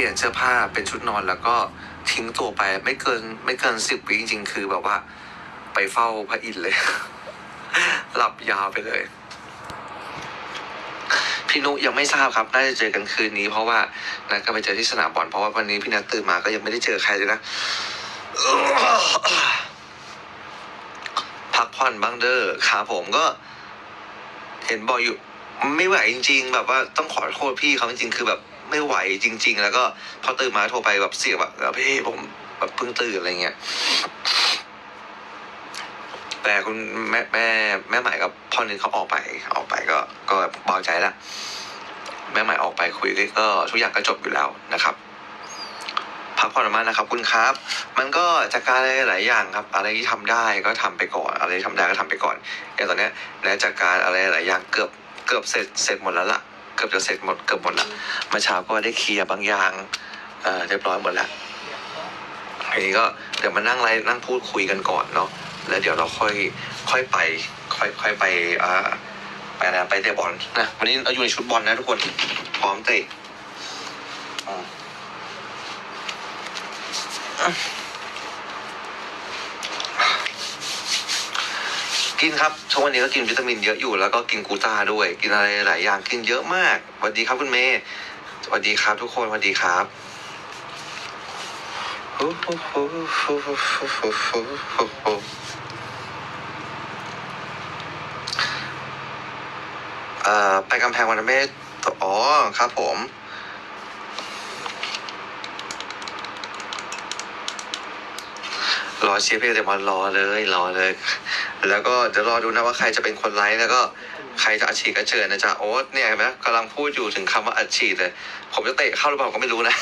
ลี่ยนเสื้อผ้าเป็นชุดนอนแล้วก็ทิ้งตัวไปไม่เกินไม่เกินสิบวิจริงๆ คือแบบว่า ไปเฝ้าพระอินทร์เลย หลับยาวไปเลย พี่นุยังไม่ทราบครับ น่าจะเจอกันคืนนี้ เพราะว่านัดก็ไปเจอที่สนามบอลเพราะว่าวันนี้พี่นัทตื่นมาก็ยังไม่ได้เจอใครเลยนะพักผ่อนบ้างเด้อขาผมก็ เห็นบอยอยู่ ไม่ไหวจริง ๆ แบบว่าต้องขอโทษพี่เขาจริงๆคือแบบ ไม่ไหวจริง ๆ แล้วก็พอตื่นมาโทรไปแบบเสียแบบพี่ผมแบบเพิ่งตื่นอะไรเงี้ยแต่คุณแม่แม่แม่ใหม่กับพ่อนึงเขาออกไปออกไปก็ก็เบาใจแล้วแม่ใหม่ออกไปคุยก็ทุกอย่างก็จบอยู่แล้วนะครับพักผ่อนมากนะครับคุณครับ มันก็จากการอะไรหลายอย่างครับ อะไรที่ทำได้ก็ทำไปก่อน อะไรที่ทำได้ก็ทำไปก่อนอย่างตอนเนี้ยนะจากการอะไรหลายอย่างเกือบเกือบเสร็จเสร็จหมดแล้วล่ะ กือบจะเสร็จหมดเกือบหมดละเมื่อเช้าก็ได้เคลียร์บางอย่างเอ่อเรียบร้อยหมดแล้วทีนี้ก็เดี๋ยวมานั่งไลฟ์นั่งพูดคุยกันก่อนเนาะแล้วเดี๋ยวเราค่อยค่อยไป ค่อยค่อยไปอ่าไปนะไปเตะบอลนะวันนี้เราอยู่ในชุดบอลนะทุกคนพร้อมเตะอืม กินครับช่วงวันนี้ก็กินวิตามินเยอะอยู่แล้วก็กินกูต้าด้วย กินอะไรหลายอย่างกินเยอะมากสวัสดีครับคุณเมย์สวัสดีครับทุกคนสวัสดีครับเอ่อไปกำแพงวันเมฆอ๋อครับผม รอเชียร์เพลงแต่บอลรอเลยรอเลย แล้วก็เดี๋ยวรอดูนะว่าใครจะเป็นคนไลฟ์แล้วก็ใครจะอัดฉีดกระเจิญนะจ๊ะโอ๊ตเนี่ยเห็นไหมกำลังพูดอยู่ถึงคำว่าอัดฉีดเลย ผมจะเตะเข้าหรือเปล่าก็ไม่รู้นะ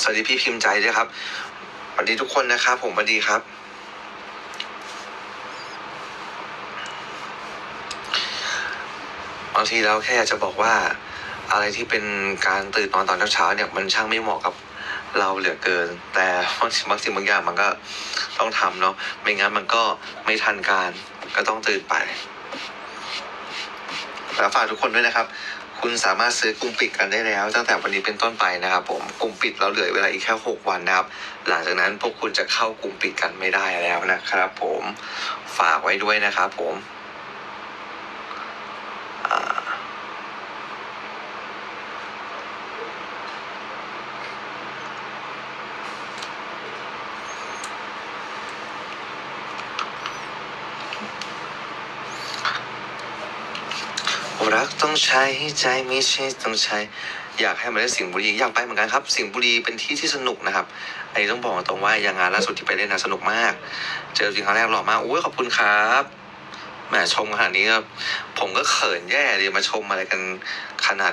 สวัสดีพี่พิมพ์ใจด้วยครับสวัสดีทุกคนนะครับผมสวัสดีครับบางทีเราแค่อยากจะบอกว่า อะไรที่เป็นการตื่นนอนตอนเช้าๆเนี่ยมันช่างไม่เหมาะกับเราเหลือเกิน แต่บางสิ่งบางสิ่งบางอย่างมันก็ต้องทำเนาะไม่งั้นมันก็ไม่ทันการก็ต้องตื่นไปแล้วฝากทุกคนด้วยนะครับ คุณสามารถซื้อกลุ่มปิดกันได้แล้ว ตั้งแต่วันนี้เป็นต้นไปนะครับผมกลุ่มปิดเราเหลือเวลาอีกแค่หกวันนะครับ หลังจากนั้นพวกคุณจะเข้ากลุ่มปิดกันไม่ได้แล้วนะครับ ผมฝากไว้ด้วยนะครับผม รักต้องใช้ใจไม่ใช่ต้องใช้ อยากให้มาเล่นสิงห์บุรีอยากไปเหมือนกันครับ สิงห์บุรีเป็นที่ที่สนุกนะครับอันนี้ต้องบอกตรงว่าอย่างงานล่าสุดที่ไปเล่นนะสนุกมาก เจอจริงครั้งแรกหล่อมากอุ้ยขอบคุณครับแหมชมขนาดนี้ครับผมก็เขินแย่เลยมาชมอะไรกันขนาด